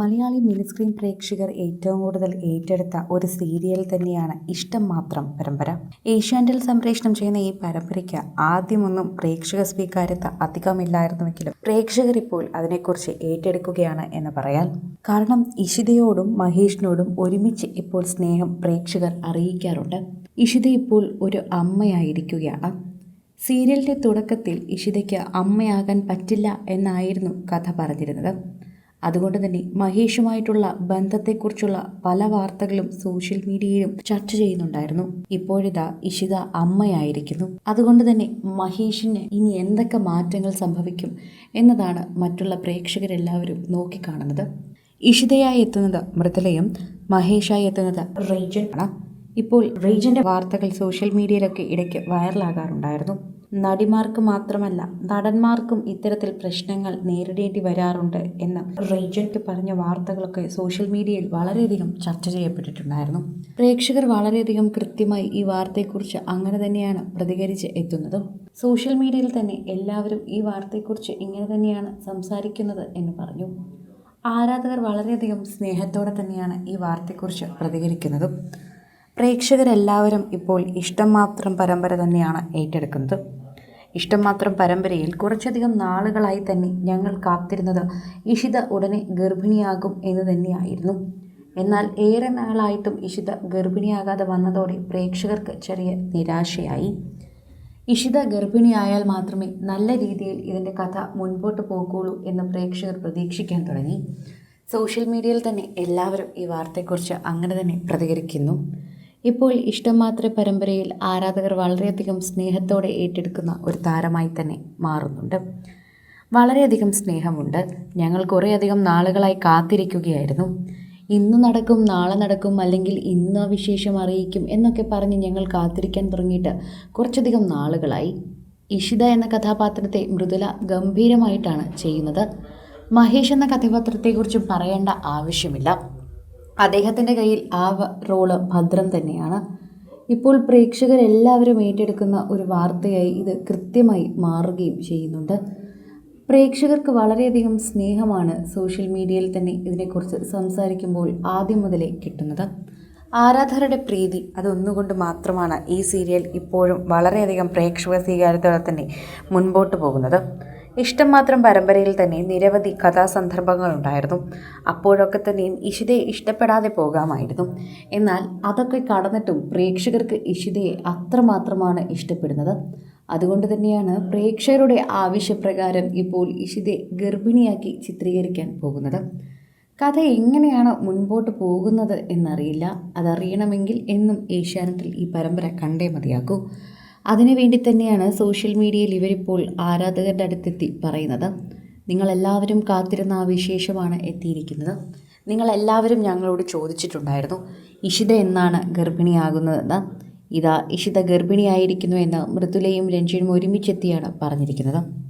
Malayali mini screen പ്രേക്ഷകർ ഏറ്റവും കൂടുതൽ ഏറ്റെടുത്ത ഒരു സീരിയൽ തന്നെയാണ് ഇഷ്ടം മാത്രം പരമ്പര. ഏഷ്യാനെറ്റിൽ സംപ്രേഷണം ചെയ്യുന്ന ഈ പരമ്പരയ്ക്ക് ആദ്യമൊന്നും പ്രേക്ഷക സ്വീകാര്യത അധികമില്ലായിരുന്നുവെങ്കിലും പ്രേക്ഷകർ ഇപ്പോൾ അതിനെക്കുറിച്ച് ഏറ്റെടുക്കുകയാണ് എന്ന് പറയാൻ കാരണം ഇഷിതയോടും മഹേഷിനോടും ഒരുമിച്ച് ഇപ്പോൾ സ്നേഹം പ്രേക്ഷകർ അറിയിക്കാറുണ്ട്. ഇഷിത ഇപ്പോൾ ഒരു അമ്മയായിരിക്കുകയാണ്. സീരിയലിന്റെ തുടക്കത്തിൽ ഇഷിതയ്ക്ക് അമ്മയാകാൻ പറ്റില്ല എന്നായിരുന്നു കഥ പറഞ്ഞിരുന്നത്. അതുകൊണ്ട് തന്നെ മഹേഷുമായിട്ടുള്ള ബന്ധത്തെക്കുറിച്ചുള്ള പല വാർത്തകളും സോഷ്യൽ മീഡിയയിലും ചർച്ച ചെയ്യുന്നുണ്ടായിരുന്നു. ഇപ്പോഴിതാ ഇഷിത അമ്മയായിരിക്കുന്നു. അതുകൊണ്ട് തന്നെ മഹേഷിന് ഇനി എന്തൊക്കെ മാറ്റങ്ങൾ സംഭവിക്കും എന്നതാണ് മറ്റുള്ള പ്രേക്ഷകരെല്ലാവരും നോക്കിക്കാണുന്നത്. ഇഷിതയായി എത്തുന്നത് മൃതലയും മഹേഷായി എത്തുന്നത് റീജൻ ആണ്. ഇപ്പോൾ റീജന്റെ വാർത്തകൾ സോഷ്യൽ മീഡിയയിലൊക്കെ ഇടയ്ക്ക് വൈറലാകാറുണ്ടായിരുന്നു. നടിമാർക്ക് മാത്രമല്ല നടന്മാർക്കും ഇത്തരത്തിൽ പ്രശ്നങ്ങൾ നേരിടേണ്ടി വരാറുണ്ട് എന്ന് റീജന്റ് പറഞ്ഞ വാർത്തകളൊക്കെ സോഷ്യൽ മീഡിയയിൽ വളരെയധികം ചർച്ച ചെയ്യപ്പെട്ടിട്ടുണ്ടായിരുന്നു. പ്രേക്ഷകർ വളരെയധികം കൃത്യമായി ഈ വാർത്തയെക്കുറിച്ച് അങ്ങനെ തന്നെയാണ് പ്രതികരിച്ച് എത്തുന്നതും. സോഷ്യൽ മീഡിയയിൽ തന്നെ എല്ലാവരും ഈ വാർത്തയെക്കുറിച്ച് ഇങ്ങനെ തന്നെയാണ് സംസാരിക്കുന്നത് എന്ന് പറഞ്ഞു. ആരാധകർ വളരെയധികം സ്നേഹത്തോടെ തന്നെയാണ് ഈ വാർത്തയെക്കുറിച്ച് പ്രതികരിക്കുന്നതും. പ്രേക്ഷകരെല്ലാവരും ഇപ്പോൾ ഇഷ്ടം മാത്രം പരമ്പര തന്നെയാണ് ഏറ്റെടുക്കുന്നത്. ഇഷ്ടം മാത്രം പരമ്പരയിൽ കുറച്ചധികം നാളുകളായി തന്നെ ഞങ്ങൾ കാത്തിരുന്നത് ഇഷിത ഉടനെ ഗർഭിണിയാകും എന്ന് തന്നെയായിരുന്നു. എന്നാൽ ഏറെ നാളായിട്ടും ഇഷിത ഗർഭിണിയാകാതെ വന്നതോടെ പ്രേക്ഷകർക്ക് ചെറിയ നിരാശയായി. ഇഷിത ഗർഭിണിയായാൽ മാത്രമേ നല്ല രീതിയിൽ ഇതിന്റെ കഥ മുൻപോട്ട് പോകുള്ളൂ എന്ന് പ്രേക്ഷകർ പ്രതീക്ഷിക്കാൻ തുടങ്ങി. സോഷ്യൽ മീഡിയയിൽ തന്നെ എല്ലാവരും ഈ വാർത്തയെക്കുറിച്ച് അങ്ങനെ തന്നെ പ്രതികരിക്കുന്നു. ഇപ്പോൾ ഇഷ്ടം മാത്രേ പരമ്പരയിൽ ആരാധകർ വളരെയധികം സ്നേഹത്തോടെ ഏറ്റെടുക്കുന്ന ഒരു താരമായി തന്നെ മാറുന്നുണ്ട്. വളരെയധികം സ്നേഹമുണ്ട്. ഞങ്ങൾ കുറേയധികം നാളുകളായി കാത്തിരിക്കുകയായിരുന്നു. ഇന്ന് നടക്കും നാളെ നടക്കും അല്ലെങ്കിൽ ഇന്ന് വിശേഷം അറിയിക്കും എന്നൊക്കെ പറഞ്ഞ് ഞങ്ങൾ കാത്തിരിക്കാൻ തുടങ്ങിയിട്ട് കുറച്ചധികം നാളുകളായി. ഇഷിത എന്ന കഥാപാത്രത്തെ മൃദുല ഗംഭീരമായിട്ടാണ് ചെയ്യുന്നത്. മഹേഷ് എന്ന കഥാപാത്രത്തെക്കുറിച്ച് പറയേണ്ട ആവശ്യമില്ല. അദ്ദേഹത്തിന്റെ കയ്യിൽ ആ റോൾ ഭദ്രം തന്നെയാണ്. ഇപ്പോൾ പ്രേക്ഷകരെല്ലാവരും ഏറ്റെടുക്കുന്ന ഒരു വാർത്തയായി ഇത് കൃത്യമായി മാറുകയും ചെയ്യുന്നുണ്ട്. പ്രേക്ഷകർക്ക് വളരെയധികം സ്നേഹമാണ് സോഷ്യൽ മീഡിയയിൽ തന്നെ ഇതിനെക്കുറിച്ച് സംസാരിക്കുമ്പോൾ ആദ്യം മുതലേ കിട്ടുന്നത്. ആരാധകരുടെ പ്രീതി അതൊന്നുകൊണ്ട് മാത്രമാണ് ഈ സീരിയൽ ഇപ്പോഴും വളരെയധികം പ്രേക്ഷക സ്വീകാര്യത്തോടെ തന്നെ മുൻപോട്ട് പോകുന്നത്. ഇഷ്ടം മാത്രം പരമ്പരയിൽ തന്നെ നിരവധി കഥാസന്ദർഭങ്ങളുണ്ടായിരുന്നു. അപ്പോഴൊക്കെ തന്നെയും ഇഷിതയെ ഇഷ്ടപ്പെടാതെ പോകാമായിരുന്നു. എന്നാൽ അതൊക്കെ കടന്നിട്ടും പ്രേക്ഷകർക്ക് ഇഷിതയെ അത്രമാത്രമാണ് ഇഷ്ടപ്പെടുന്നത്. അതുകൊണ്ട് തന്നെയാണ് പ്രേക്ഷകരുടെ ആവശ്യപ്രകാരം ഇപ്പോൾ ഇഷിതയെ ഗർഭിണിയാക്കി ചിത്രീകരിക്കാൻ പോകുന്നത്. കഥ എങ്ങനെയാണ് മുൻപോട്ട് പോകുന്നത് എന്നറിയില്ല. അതറിയണമെങ്കിൽ എന്നും ഏഷ്യാനെറ്റിൽ ഈ പരമ്പര കണ്ടേ മതിയാക്കൂ. അതിനുവേണ്ടി തന്നെയാണ് സോഷ്യൽ മീഡിയയിൽ ഇവരിപ്പോൾ ആരാധകരുടെ അടുത്തെത്തി പറയുന്നത്. നിങ്ങളെല്ലാവരും കാത്തിരുന്ന ആ വിശേഷമാണ് എത്തിയിരിക്കുന്നത്. നിങ്ങളെല്ലാവരും ഞങ്ങളോട് ചോദിച്ചിട്ടുണ്ടായിരുന്നു ഇഷിത എന്നാണ് ഗർഭിണിയാകുന്നതെന്ന്? ഇതാ ഇഷിത ഗർഭിണിയായിരിക്കുന്നു എന്ന് മൃദുലയും രഞ്ജിനും ഒരുമിച്ചെത്തിയാണ് പറഞ്ഞിരിക്കുന്നത്.